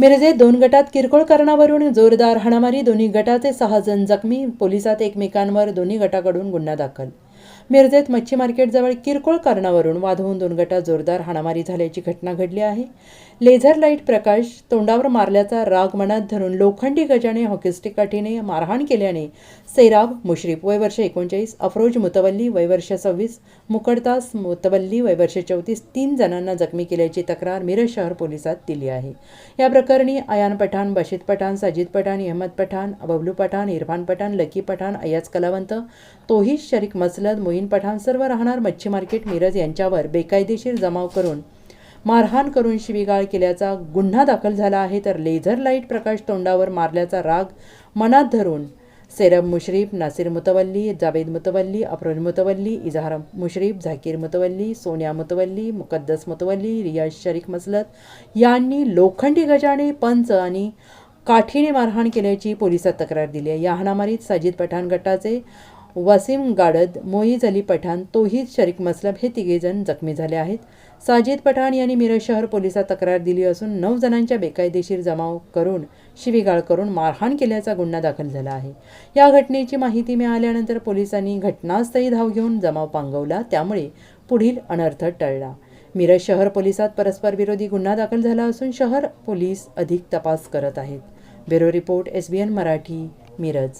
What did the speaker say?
मिरजेत दोन गटात किरकोळ कारणावरून जोरदार हाणामारी दोन्ही गटाचे सहा जण जखमी पोलिसात एकमेकांवर दोन्ही गटाकडून गुन्हा दाखल मिरजेत मच्छी मार्केटजवळ किरकोळ कारणावरून वाद होऊन दोन गटात जोरदार हाणामारी झाल्याची घटना घडली आहे. लेझर लाइट प्रकाश तोंडावर मारल्याचा राग मनात धरून लोखंडी गजाने हॉकीस्टिक काठीने मारहाण केल्याने सैराब मुश्रीफ वय वर्ष एकोणचाळीस अफरोज मुतवल्ली वय वर्ष सव्वीस मुकडतास मुतवल्ली वय वर्ष चौतीस तीन जणांना जखमी केल्याची तक्रार मिरज शहर पोलिसात दिली आहे. या प्रकरणी अयान पठाण बशीद पठाण साजिद पठाण अहमद पठाण बबलू पठाण इरफान पठाण लकी पठाण अयाज कलावंत तोहीद शरीक मसलद मोईन पठाण सर्व राहणार मच्छी मार्केट मिरज यांच्यावर बेकायदेशीर जमाव करून मारहाण करून शिवीगाळ केल्याचा गुन्हा दाखल झाला आहे तर लेझर लाइट प्रकाश तोंडावर मारल्याचा राग मनात धरून सेरब मुश्रीफ नासिर मुतवल्ली जावेद मुतवल्ली अफरोज मुतवल्ली इजहार मुश्रीफ झाकीर मुतवल्ली सोनिया मुतवल्ली मुकद्दस मुतवल्ली रियाज शरीख मसलत यांनी लोखंडी गजाने पंच आणि काठीने मारहाण केल्याची पोलिसात तक्रार दिली आहे. या हाणामारीत साजिद पठाण गटाचे वसीम गाडद मोईज अली पठाण तोहीद शरीक मसलब हे तिघेजण जखमी झाले आहेत. साजिद पठाण यांनी मिरज शहर पोलिसात तक्रार दिली असून नऊ जणांच्या बेकायदेशीर जमाव करून शिवीगाळ करून मारहाण केल्याचा गुन्हा दाखल झाला आहे. या घटनेची माहिती मिळाल्यानंतर पोलिसांनी घटनास्थळी धाव घेऊन जमाव पांगवला त्यामुळे पुढील अनर्थ टळला. मिरज शहर पोलिसात परस्पर विरोधी गुन्हा दाखल झाला असून शहर पोलीस अधिक तपास करत आहेत. Bureau report S B N Marathi Miraj.